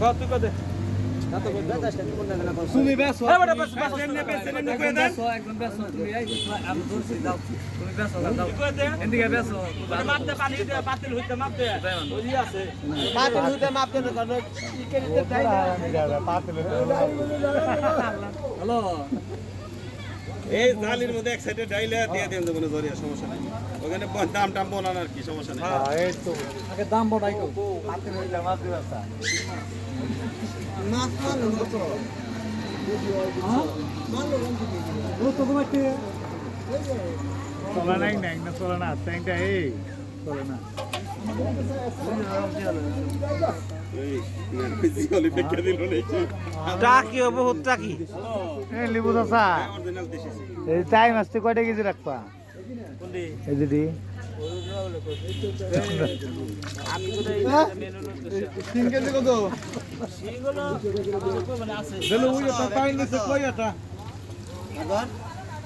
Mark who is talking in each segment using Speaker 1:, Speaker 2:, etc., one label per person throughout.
Speaker 1: কত তুই কত
Speaker 2: তুমি
Speaker 1: আরে বেটা বেশ বেশ এমনি বেশ এমনি কই দে
Speaker 3: একদম ব্যস্ত তুমি এই আমি ধরছি দাও তুমি ব্যস্ত দাও
Speaker 1: কই দে
Speaker 3: এদিকে ব্যস্ত।
Speaker 1: মাপ দে পানি দে বাতিল হইতে মাপ দে। ওই আছে।
Speaker 2: হইতে মাপ দেন কারণ ইকে দিতে তাই না।
Speaker 3: হ্যালো।
Speaker 4: এই জালির মধ্যে এক সাইডে ডাইলে দিয়ে দেন দেবো জরিয়া সমস্যা নেই। ওখানে দাম টাম বলান আর কি সমস্যা নেই।
Speaker 3: আগে দাম বড়াই কো
Speaker 2: মাছ মারলো না তো
Speaker 5: চলে নাই নাই না চলে না। এই চলে না।
Speaker 1: টাকি বহুত টাকি
Speaker 5: এই লিবু চাচা এই টাইম আসতে কয়টা কেজি রাখবা এই দিদি
Speaker 2: কত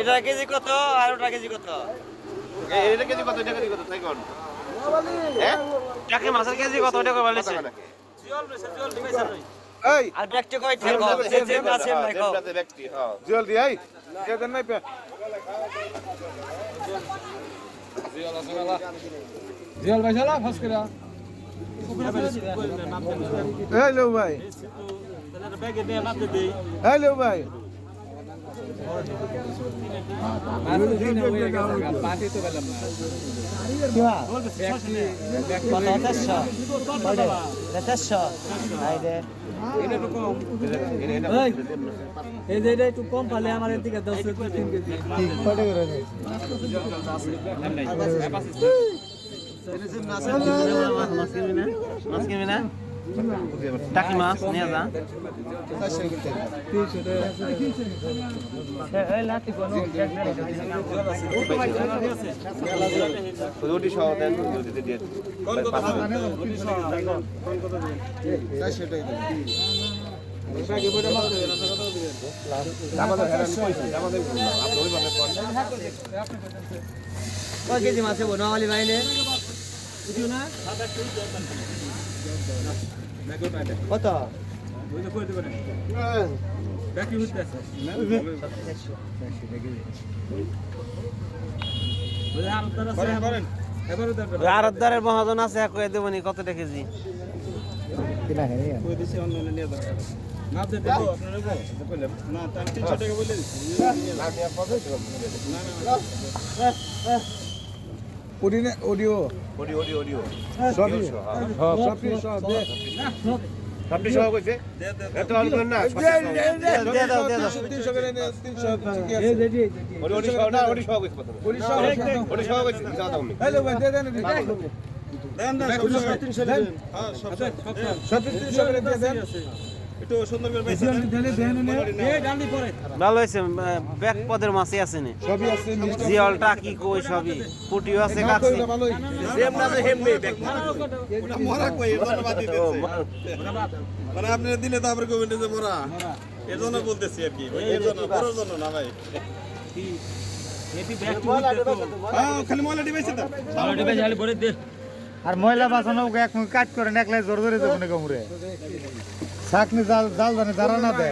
Speaker 2: এটা
Speaker 4: কেজি কত?
Speaker 1: আর ওটা কেজি কত?
Speaker 4: এটা কেজি কত? এটা কেজি কত? তাই কোন।
Speaker 1: টাকি মাছের কেজি কত? ওটা কইবা লিছে।
Speaker 2: এই
Speaker 1: আর ব্যাগটা কই ঠিক যে কও
Speaker 4: ব্যক্তি হ্যাঁ
Speaker 2: জলদি আই কে দেন নাই পে
Speaker 3: জিয়াল ভাই শালা ফস করে
Speaker 2: এই লো ভাই।
Speaker 1: ব্যাগে দিয়ে মাপ দে দেই
Speaker 2: এই লো ভাই
Speaker 3: একটু কম পালে আমার দশ
Speaker 1: মাছ কিনবি না টাকি মাছ নিয়ে যা
Speaker 3: কেজি মাছ হব নওয়ালি বাইলে কত?
Speaker 1: আর দারের মহাজন আছে কই দেবনি কত কেজি
Speaker 5: কিনা খাই
Speaker 4: কই দিছি অন্য নিয়ে যাও মাপ দিতে দেবো আপনার নেব কইলাম না। তার 300 টাকা বলে দিছি
Speaker 2: ওডিনে অডিও
Speaker 4: অডিও অডিও অডিও
Speaker 2: সবই হ্যাঁ সবই সব দে
Speaker 4: আপনি সহ কইছে এত অল্প না
Speaker 1: দিয়ে দাও দিয়ে দাও
Speaker 2: 300 করে নে 300
Speaker 3: এই যে যে
Speaker 4: ওডি ওডি সহ না ওডি সহ কইছে প্রথমে
Speaker 2: ওডি সব
Speaker 4: ওডি সহ কইছে দাও নি
Speaker 2: হ্যালো ভাই দে দেন
Speaker 4: দেন সহ 300 দেন হ্যাঁ সব
Speaker 2: সব 300 করে দেন
Speaker 4: একটু সুন্দর করে পয়সা
Speaker 1: ভালো হয়েছে ব্যাগ পদের মাছই আছে নি।
Speaker 2: সবই আছে
Speaker 1: জিয়ল টাকি কই সবই। পুটিও আছে কাছে।
Speaker 4: সেম না তো হেম নেই ব্যাগ ওটা মরা কই এর দিতেছে। মানে আপনি দিলে তো আবার কইবেন যে মরা। এর জন্য বলতেছি আর কি এর জন্য বড় জন্য না ভাই। হ্যাঁ খালি ময়লা ডিবাইছে তো।
Speaker 5: আর ময়লা বাসন এক কাজ করেন একলাই জোর জোরে যাব না কামড়ে শাকনি জাল জাল জানে যারা না দেয়